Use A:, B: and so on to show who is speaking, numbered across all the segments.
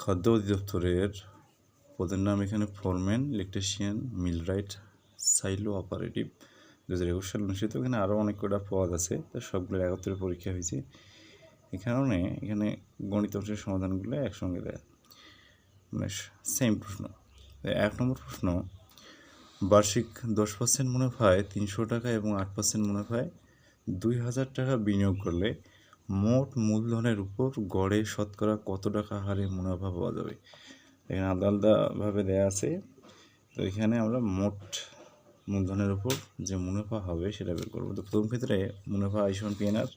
A: খাদ্য অধিদপ্তরের পদের নাম এখানে foreman, electrician, millwright, silo operative দু হাজার একুশ সাল অনুষ্ঠিত। এখানে আরও অনেক কটা পদ আছে, তো সবগুলো একত্রে পরীক্ষা হয়েছে। এই কারণে এখানে গণিত অংশের সমাধানগুলো একসঙ্গে দেয়। মানে সেম প্রশ্ন। এক নম্বর প্রশ্ন, বার্ষিক দশ পার্সেন্ট মুনাফায় তিনশো টাকা এবং আট পার্সেন্ট মুনাফায় দুই হাজার টাকা বিনিয়োগ করলে মোট মূলধনের উপর গড়ে শতকরা কত টাকা হারে মুনাফা পাওয়া যাবে? এখানে আলাদা আলাদাভাবে দেওয়া আছে। তো এখানে আমরা মোট মূলধনের উপর যে মুনাফা হবে সেটা বের করব। তো প্রথম ক্ষেত্রে মুনাফা আইসন পিএনআর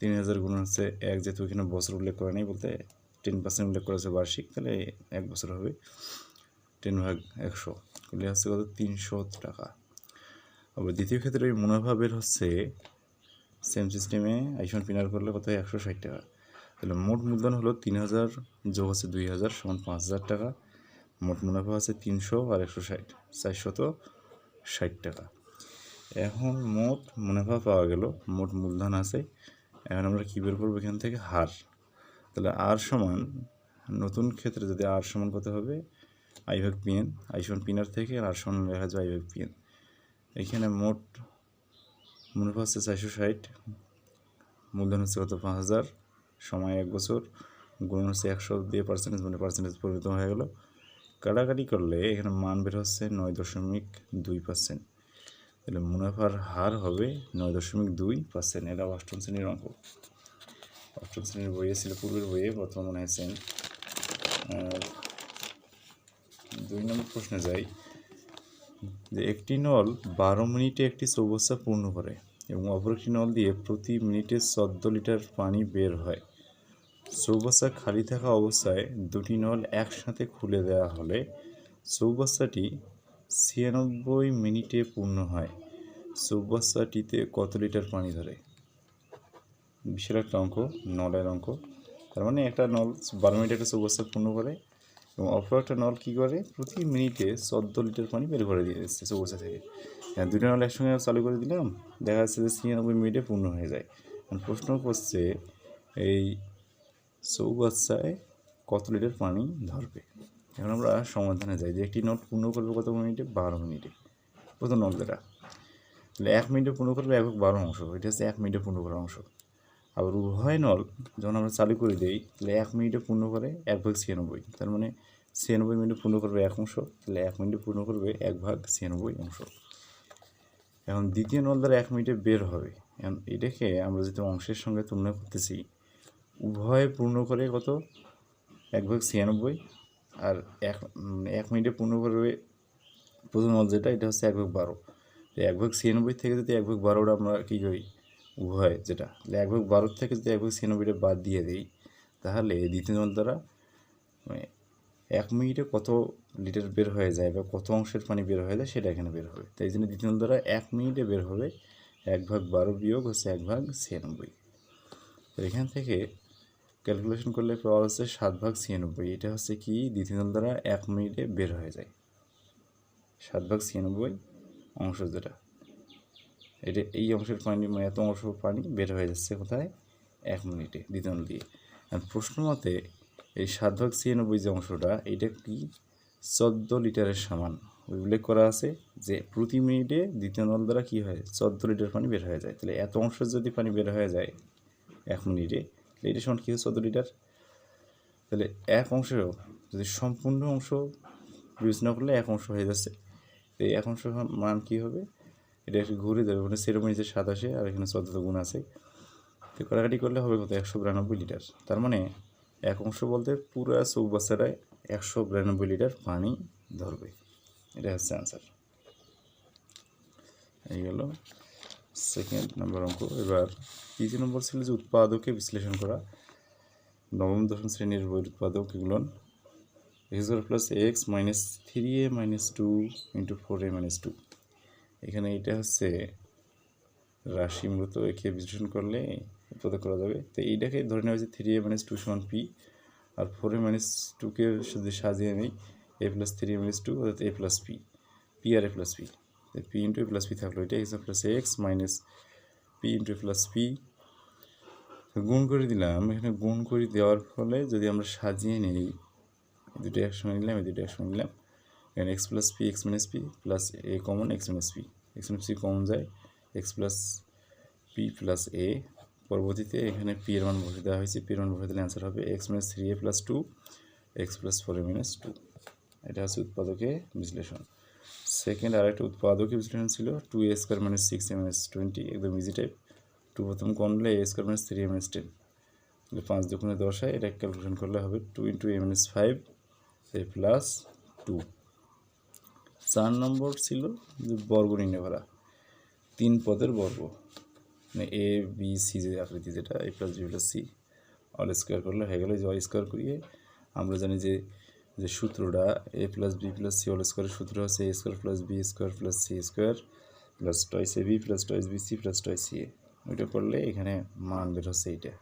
A: তিন হাজার গুণ হচ্ছে এক, যেহেতু এখানে বছর উল্লেখ করে নেই বলতে টেন পার্সেন্ট উল্লেখ করেছে বার্ষিক, তাহলে এক বছর হবে টেন ভাগ একশো করলে হচ্ছে কত? তিনশো টাকা। আবার দ্বিতীয় ক্ষেত্রে মুনাফা বের হচ্ছে সেম সিস্টেমে আইসন পিনার করলে কত হয়? একশো ষাট টাকা। তাহলে মোট মূলধন হলো তিন হাজার যোগ হচ্ছে দুই হাজার সমান পাঁচ হাজার টাকা। মোট মুনাফা আছে তিনশো আর একশো ষাট। চারশত ষাট টাকা। এখন মোট মুনাফা পাওয়া গেল, মোট মূলধন আছে। এখন আমরা কী বের করব এখান থেকে? হার। তাহলে আর সমান, নতুন ক্ষেত্রে যদি আর সমান কত হবে? আই ভাগ পিএন আই সমান পিনার থেকে আর সমান লেখা যায় আই ভাগ পিএন এখানে মোট মুনাফা হচ্ছে চারশো ষাট, মূলধন হচ্ছে কত? পাঁচ হাজার, সময় এক বছর, গুণ হচ্ছে একশো দিয়ে পার্সেন্টেজ মানে পার্সেন্টেজ পরিবর্তন হয়ে গেল। কাটাকাটি করলে এখানে মান বের হচ্ছে নয় দশমিক দুই পার্সেন্ট তাহলে মুনাফার হার হবে নয় দশমিক দুই পার্সেন্ট এটা অষ্টম শ্রেণির অঙ্ক। অষ্টম শ্রেণির বইয়ে ছিল, পূর্বের বইয়ে বর্তমান মনে হয় সেম দুই নম্বর প্রশ্নে যাই। যে একটি নল বারো মিনিটে একটি চৌবচ্চা পূর্ণ করে এবং অপর একটি নল দিয়ে প্রতি মিনিটে চোদ্দ লিটার পানি বের হয়। চৌবাচ্চা খালি থাকা অবস্থায় দুটি নল একসাথে খুলে দেওয়া হলে চৌবাচ্চাটি ছিয়ানব্বই মিনিটে পূর্ণ হয়। চৌবাচ্চাটিতে কত লিটার পানি ধরে? বিশাল একটা অঙ্ক, নলের অঙ্ক। তার মানে একটা নল বারো মিনিটে একটা চৌবাচ্চা পূর্ণ করে এবং অপর একটা নল কী করে? প্রতি মিনিটে চোদ্দ লিটার পানি বের করে দিয়ে দিচ্ছে চৌবাচ্চা থেকে। হ্যাঁ দুটো নল একসঙ্গে চালু করে দিলাম, দেখা যাচ্ছে যে ছিয়ানব্বই মিনিটে পূর্ণ হয়ে যায়। প্রশ্ন করছে, এই চৌবাচ্চায় কত লিটার পানি ধরবে? এখন আমরা সমাধানে যাই যে একটি নট পূর্ণ করবে কত মিনিটে? বারো মিনিটে। প্রথম নল যেটা তাহলে এক মিনিটে পূর্ণ করবে একক বারো অংশ। এটা হচ্ছে এক মিনিটে পূর্ণ করার অংশ। আবার উভয় নল যখন আমরা চালু করে দিই, তাহলে এক মিনিটে পূর্ণ করে এক ভাগ ছিয়ানব্বই। তার মানে ছিয়ানব্বই মিনিটে পূর্ণ করবে এক অংশ, তাহলে এক মিনিটে পূর্ণ করবে এক ভাগ ছিয়ানব্বই অংশ। এখন দ্বিতীয় নল দ্বারা এক মিনিটে বের হবে। এখন এটাকে আমরা যদি অংশের সঙ্গে তুলনা করতেছি, উভয়ে পূর্ণ করে কত? এক ভাগ ছিয়ানব্বই। আর এক এক মিনিটে পূর্ণ করবে প্রথম নল যেটা, এটা হচ্ছে এক ভাগ বারো। এক ভাগ ছিয়ানব্বই থেকে যদি এক ভাগ বারোটা আমরা কী করি উভয় যেটা। এক ভাগ বারোর থেকে যদি এক ভাগ ছিয়ানব্বইটা বাদ দিয়ে দিই, তাহলে দ্বিতীয় নল দ্বারা মানে এক মিনিটে কত লিটার বের হয়ে যায় বা কত অংশের পানি বের হয়ে যায় সেটা এখানে বের হবে। তাই জন্য দ্বিতীয় দ্বারা এক মিনিটে বের হবে এক ভাগ বারো বিয়োগ হচ্ছে এক ভাগ ছিয়ানব্বই। তো এখান থেকে ক্যালকুলেশন করলে পাওয়া হচ্ছে সাত ভাগ ছিয়ানব্বই। এটা হচ্ছে কি? দ্বিতীয় দ্বারা এক মিনিটে বের হয়ে যায়। সাত ভাগ ছিয়ানব্বই অংশ যেটা। এটা এই অংশের পানি মানে এত অংশ পানি বের হয়ে যাচ্ছে কোথায়? এক মিনিটে, দ্বিতীয় দিয়ে প্রশ্ন মতে, এই সাত ভাগ ছিয়ানব্বই যে অংশটা, এটা কি চোদ্দ লিটারের সমান? উল্লেখ করা আছে যে প্রতি মিনিটে দ্বিতীয় নল দ্বারা কী হয়? চোদ্দ লিটার পানি বের হয়ে যায়। তাহলে এত অংশের যদি পানি বের হয়ে যায় এক মিনিটে, তাহলে এটা সমান কী হয়? চোদ্দ লিটার। তাহলে এক অংশেও যদি সম্পূর্ণ অংশ বিবেচনা করলে এক অংশ হয়ে যাচ্ছে তো এই এক অংশ মান কী হবে? এটা একটু ঘুরে যাবে মানে সেরকম নিচে সাতাশে আর এখানে চোদ্দ গুণ আছে। তো কাটাকাটি করলে হবে কত? একশো বিরানব্বই লিটার। তার মানে এক অংশ বলতে পুরো চৌবাচ্চাটায় একশো বিরানব্বই লিটার পানি ধরবে। এটা হচ্ছে অ্যান্সার এই গেল সেকেন্ড নম্বর অঙ্ক। এবার তৃতীয় নম্বর ছিল যে উৎপাদকে বিশ্লেষণ করা। নবম, দশম শ্রেণির বইয়ের উৎপাদক এগুলো x plus x minus three a minus two into four a minus two এখানে এটা হচ্ছে রাশি মূলত একে বিশ্লেষণ করলে উৎপাদক করা যাবে। তো এইটাকে ধরে নেওয়া হয়েছে থ্রি এ মাইনাস টু সমান পি আর ফোর এ মাইনাস টুকে শুধু সাজিয়ে নেই a plus three a minus two অর্থাৎ এ plus P P R a plus p p into a plus p থাকল এটা x plus x minus p into a plus p গুণ করে দিলাম, এখানে গুণ করে দেওয়ার ফলে যদি আমরা সাজিয়ে নিই দুটো একসঙ্গে নিলাম, এই দুটো একসঙ্গে নিলাম এখানে x plus p x minus p plus a common x minus p x minus p common যায় x plus p plus a পরবর্তীতে এখানে পি এর মান বসে দেওয়া হয়েছে। পি এর মান বসে দিলে অ্যান্সার হবে x minus three a plus two x plus four a minus two এটা হচ্ছে উৎপাদকে বিশ্লেষণ। সেকেন্ড আর একটা উৎপাদকে বিশ্লেষণ ছিল two a square minus six a minus twenty একদম ইজি টাইপ টু প্রথম কম হলে a square minus three a minus ten পাঁচ দুগুণে দশ হয়, এটা ক্যালকুলেশন করলে হবে two into a minus five a plus two চার নম্বর ছিল যে বর্গ নির্ণয় করা। তিন পদের বর্গ। মানে এ বি সি যে আকৃতি যেটা a plus b plus c all square করলে হয়ে গেলে। যে অল স্কোয়ার করিয়ে আমরা জানি যে যে সূত্রটা a plus b plus c all স্কোয়ারের সূত্র হচ্ছে a square plus b square plus c square plus twice a b plus twice b c plus twice c a ওইটা করলে এখানে মান বের হচ্ছে এইটা।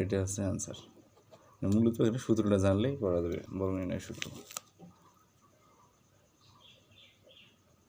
A: এটা হচ্ছে অ্যান্সার মূলত এখানে সূত্রটা জানলেই করা যাবে বর্গ নির্ণয় সূত্র।